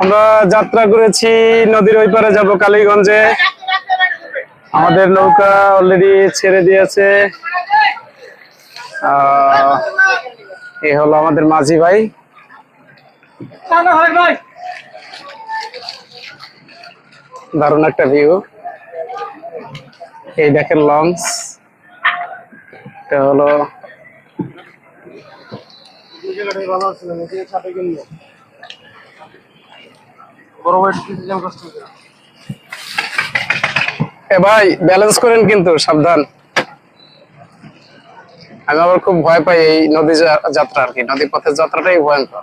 আমরা যাত্রা করেছি নদীর ওই পারে যাব কালীগঞ্জে। আমাদের নৌকা অলরেডি ছেড়ে দিয়েছে। এ হলো আমাদের মাঝি ভাই। দারুণ একটা ভিউ এই দেখেন লঞ্চ এটা হলো ভাই ব্যালেন্স করেন কিন্তু, সাবধান। আমি আবার খুব ভয় পাই এই নদী যাত্রা আর কি। নদী পথের যাত্রাটাই ভয়ঙ্কর।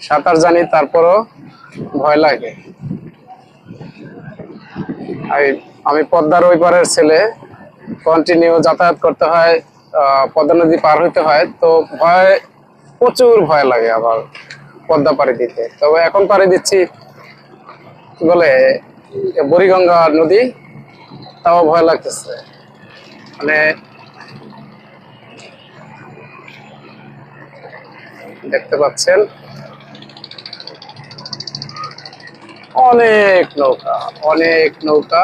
সাঁতার জানি, তারপরও ভয় লাগে। আমি- পদ্মার ওই পারের ছেলে। কন্টিনিউ যাতায়াত করতে হয় পদ্মা নদী পার হইতে হয়। তো ভয় প্রচুর ভয় লাগে আবার পদ্মা পাড়ি দিতে। তবে এখন পাড়ি দিচ্ছি বলে বুড়িগঙ্গা নদী, তাও ভয় লাগতেছে। মানে দেখতে পাচ্ছেন, অনেক নৌকা অনেক নৌকা।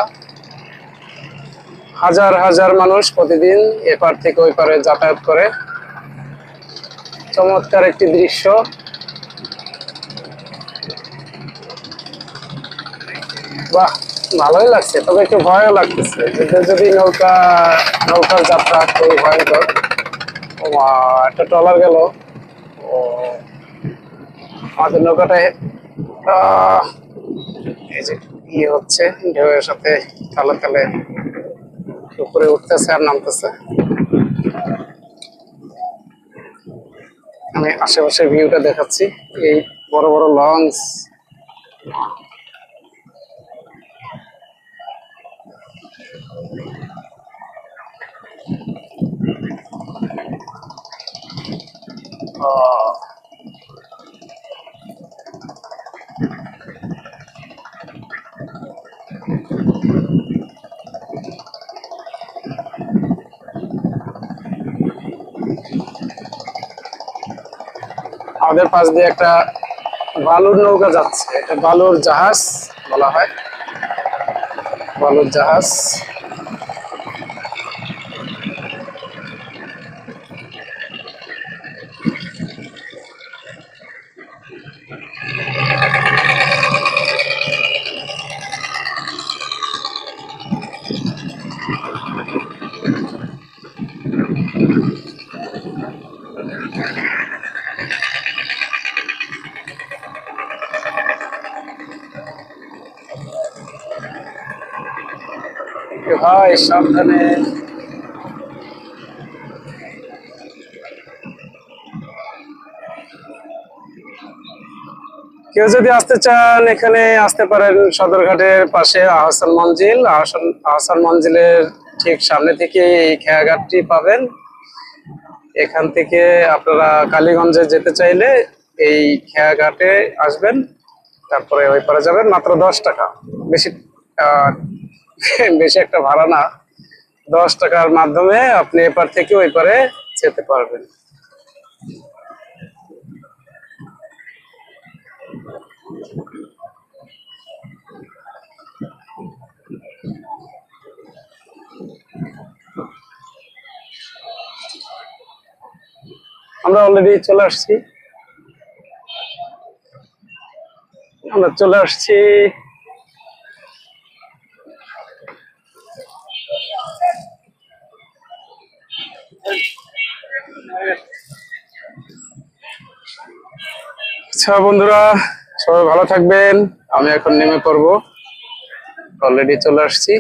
হাজার হাজার মানুষ প্রতিদিন এপার থেকে ওই পারে যাতায়াত করে। চমৎকার একটি দৃশ্য। বাহ, ভালোই লাগছে, তবে একটু ভয়ও লাগতেছে। যদি নৌকা নৌকার যাত্রা খুবই ভয়ঙ্কর। একটা ট্রলার গেল। ও, আমাদের নৌকাটায় এই যে ইয়ে হচ্ছে, ঢেউয়ের সাথে তালে তালে উপরে উঠতেছে আর নামতেছে। আমি আশেপাশে ভিউটা দেখাচ্ছি। এই বড় বড় লঞ্চ আহ, আমাদের পাশ দিয়ে একটা বালুর নৌকা যাচ্ছে। এটা বালুর জাহাজ বলা হয়। বালুর জাহাজ। এ ভাই সাবধানে। কেউ যদি আসতে চান, এখানে আসতে পারেন সদরঘাটের পাশে আহসান মঞ্জিল। আহসান মঞ্জিলের ঠিক সামনে থেকে এই খেয়াঘাটটি পাবেন। এখান থেকে আপনারা কালীগঞ্জে যেতে চাইলে এই খেয়াঘাটে আসবেন। তারপরে ওই পারে যাবেন মাত্র দশ টাকা। বেশি বেশি একটা ভাড়া না। দশ টাকার মাধ্যমে আপনি এপার থেকে ওই পারে যেতে পারবেন। আমরা অলরেডি চলে আসছি। আমরা চলে আসছি আচ্ছা বন্ধুরা সবাই ভালো থাকবেন। আমি এখন নেমে পড়ব। অলরেডি চলে আসছি।